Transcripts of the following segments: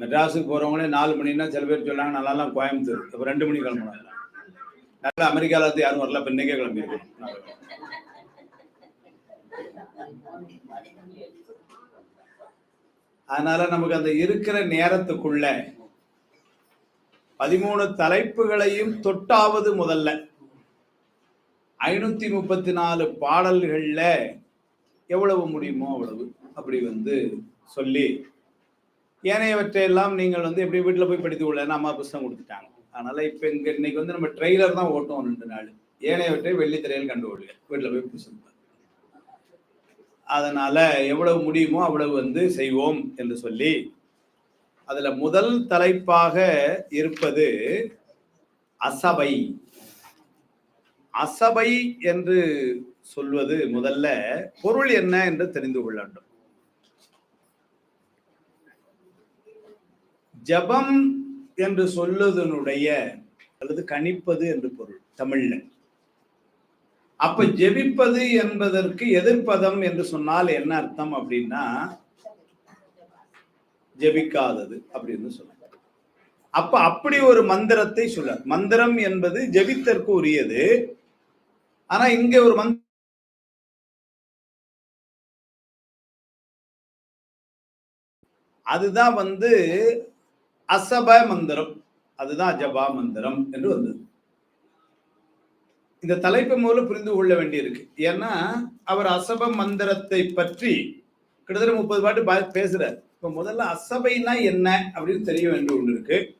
மெட்ராஸுக்கு போகிறவங்களே நாலு மணின்னா சில பேர் சொல்லாங்க நல்லாலாம் கோயம்புத்தூர். இப்போ ரெண்டு மணி கிளம்பணும் நல்லா அமெரிக்கால இருந்து யாரும் வரல இப்போ இன்னைக்கே கிளம்பிருக்கோம். அதனால நமக்கு அந்த இருக்கிற நேரத்துக்குள்ள பதிமூணு தலைப்புகளையும் தொட்டாவது முதல்ல. ஐநூத்தி முப்பத்தி நாலு பாடல்கள்ல எவ்வளவு முடியுமோ அவ்வளவு அப்படி வந்து சொல்லி ஏனையவற்றையெல்லாம் நீங்கள் வந்து எப்படி வீட்டில் போய் படித்து கொள்ள அம்மா புஸ்தகம் கொடுத்துட்டாங்க. அதனால இப்போ இங்கே இன்னைக்கு வந்து நம்ம ட்ரெய்லர் தான் ஓட்டுவோம் ரெண்டு நாள். ஏனையவற்றை வெள்ளித்திரையில் கண்டு கொள்ளுங்க வீட்டில் போய் புஸ்தகம் அதனால் அதனால எவ்வளவு முடியுமோ அவ்வளவு வந்து செய்வோம் என்று சொல்லி அதில் முதல் தலைப்பாக இருப்பது அசபை. அசபை என்று சொல்வது முதல்ல பொருள் என்ன என்று தெரிந்து கொள்ள வேண்டும். ஜபம் என்று சொல்லுதனுடைய அல்லது கணிப்பது என்று பொருள் தமிழ்ல. அப்ப ஜெபிப்பது என்பதற்கு எதிர்ப்பதம் என்று சொன்னால் என்ன அர்த்தம் அப்படின்னா ஜெபிக்காதது அப்படின்னு சொல்ல அப்ப அப்படி ஒரு மந்திரத்தை சொல்ல மந்திரம் என்பது ஜெபித்தற்கு உரியது. ஆனா இங்க ஒரு மந்திரம் அதுதான் வந்து அசப மந்திரம். அதுதான் ஜபா மந்திரம் என்று வந்தது. இந்த தலைப்பு மூலம் புரிந்து கொள்ள வேண்டியிருக்கு. ஏன்னா அவர் அசப மந்திரத்தை பற்றி கிட்டத்தட்ட முப்பது பாட்டு பா- பேசுறார். இப்ப முதல்ல அசபைனா என்ன அப்படின்னு தெரிய வேண்டும் ஒன்று இருக்கு.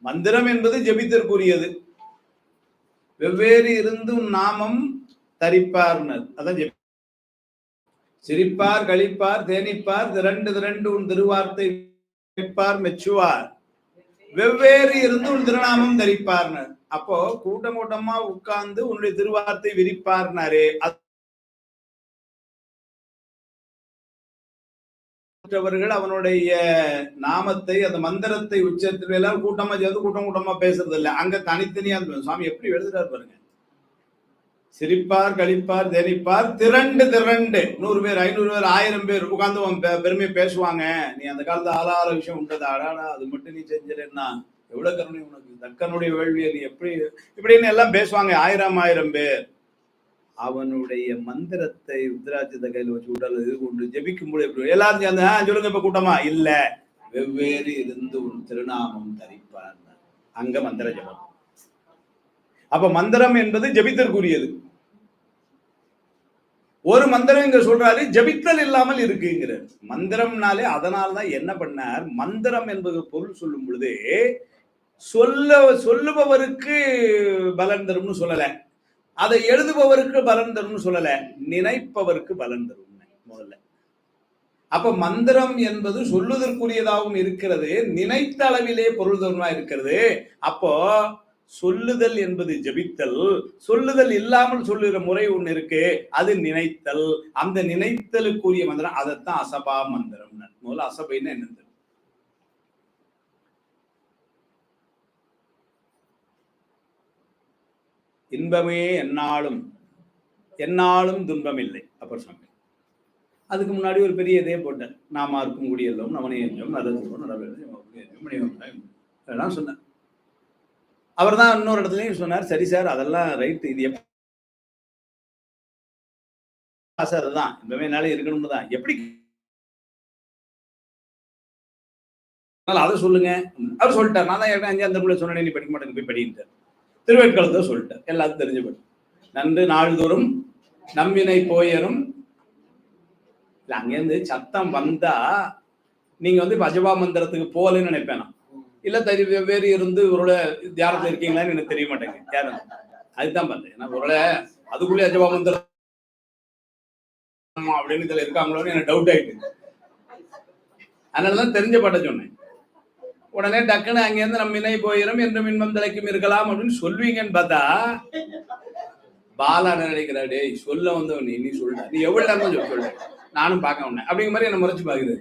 மந்திரம் என்பது ஜெபித்தற்குரியது. வெவ்வேறு இருந்தும் நாமம் தரிப்பார்னர். அதான் ஜெபி சிரிப்பார் கழிப்பார் தேனிப்பார் திரண்டு திரண்டு உன் திருவார்த்தை நிற்பார் மெச்சுவார். வெவ்வேறு இருந்து உன் திருநாமம் தரிப்பார்னு அப்போ கூட்டம் கூட்டமா உட்கார்ந்து உன்னுடைய திருவார்த்தை விரிப்பார்னாரே மற்றவர்கள் அவனுடைய நாமத்தை அந்த மந்திரத்தை உச்சத்தில் எல்லாம் கூட்டமா சேர்ந்து கூட்டம் கூட்டமா பேசுறது இல்லை அங்க தனித்தனியா சுவாமி எப்படி எழுதுறாரு பாருங்க. சிரிப்பார் கழிப்பார் தேனிப்பார் திரண்டு திரண்டு. நூறு பேர் ஐநூறு பேர் ஆயிரம் பேர் உட்கார்ந்து உன் பெருமையை பேசுவாங்க. நீ அந்த காலத்து ஆளார விஷயம் உண்டது அடாடா அது மட்டும் நீ செஞ்சிருன்னா எவ்வளவு கருணை உனக்கு. தக்கனுடைய வேள்வியை நீ எப்படி இப்படின்னு எல்லாம் பேசுவாங்க. ஆயிரம் ஆயிரம் பேர். அவனுடைய மந்திரத்தை ருத்ராட்சத்தை கையில வச்சு உடல் இது கொண்டு ஜெபிக்கும்போது எப்படி எல்லாரும் சேர்ந்து சொல்லுங்க இப்ப கூட்டமா? இல்ல. வெவ்வேறு இருந்து உன் திருநாமம் தரிப்பார். அங்க மந்திர ஜபம். அப்ப மந்திரம் என்பது ஜெபித்தற்குரியது. ஒரு மந்திரம் இங்க சொல்றாரு ஜெபித்தல் இல்லாமல் இருக்குங்கிறார். மந்திரம்னாலே அதனால்தான் என்ன பண்ணார்? மந்திரம் என்பது பொருள் சொல்லும் பொழுது சொல்ல சொல்லுபவருக்கு பலன் தரும்னு சொல்லல. அதை எழுதுபவருக்கு பலன் தரும்னு சொல்லல. நினைப்பவருக்கு பலன் தரும் முதல்ல. அப்ப மந்திரம் என்பது சொல்லுதற்குரியதாகவும் இருக்கிறது நினைத்த அளவிலே பொருள் தருமா இருக்கிறது. அப்போ சொல்லுதல் என்பது ஜெபித்தல் சொல்லுதல் இல்லாமல் சொல்லுகிற முறை ஒண்ணு இருக்கு அது நினைத்தல். அந்த நினைத்தலுக்குரிய மந்திரம் அதைத்தான் அசபா மந்திரம். முதல்ல அசபைன்னா என்ன இன்பமே என்னாலும் என்னாலும் துன்பமில்லை. அப்புறம் சொன்னேன். அதுக்கு முன்னாடி ஒரு பெரிய இதே போட்டேன். நாம இருக்கும் குடியெல்லாம் நமனே என்றும் நல்லது நடவேலும் அதெல்லாம் சொன்னேன். அவர் தான் இன்னொரு இடத்துலயும் சொன்னார் சரி சார் அதெல்லாம் ரைட் இது எப்படி ஆசை அதுதான். இன்பமே என்னால இருக்கணும்னு தான். எப்படி அதனால அதை சொல்லுங்க. அவர் சொல்லிட்டார். நான் தான் ஏற்கனவே அஞ்சு அந்த பிள்ளை சொன்னேன் நீ படிக்க மாட்டேங்க போய் படின்ட்டார் திருவேற்காலத்தை சொல்லிட்டார். எல்லாத்தையும் தெரிஞ்சுபடி. நன்று நாள்தோறும் நம்பினை போயரும். இல்லை அங்கேருந்து சத்தம் வந்தா நீங்க வந்து இப்போ அஜபா மந்திரத்துக்கு போகலன்னு நினைப்பேன் நான். இல்ல தரி வெவ்வேறு இருந்து ஒருவேளை தியானத்துல இருக்கீங்களான்னு எனக்கு தெரிய மாட்டேங்குது. தியானம். அதுதான் பார்த்தேன் ஏன்னா ஒருவேளை அதுக்குள்ளே அஜபா மந்திர அப்படின்னு இதுல இருக்காங்களோன்னு எனக்கு டவுட் ஆயிட்டு அதனாலதான் தெரிஞ்ச பாட்ட சொன்னேன். உடனே டக்குன்னு அங்கேருந்து நம்ம இணை போயிடும் என்று மின்மம் தலைக்கும் இருக்கலாம் அப்படின்னு சொல்வீங்கன்னு பார்த்தா பாலா என்ன நினைக்கிறா டேய் சொல்ல வந்தவன் நீ நீ சொல்ல நீ எவ்வளவு நேரம் சொல்ல நானும் பார்க்க உடனே அப்படிங்கிற மாதிரி என்ன முறைச்சு பாக்குது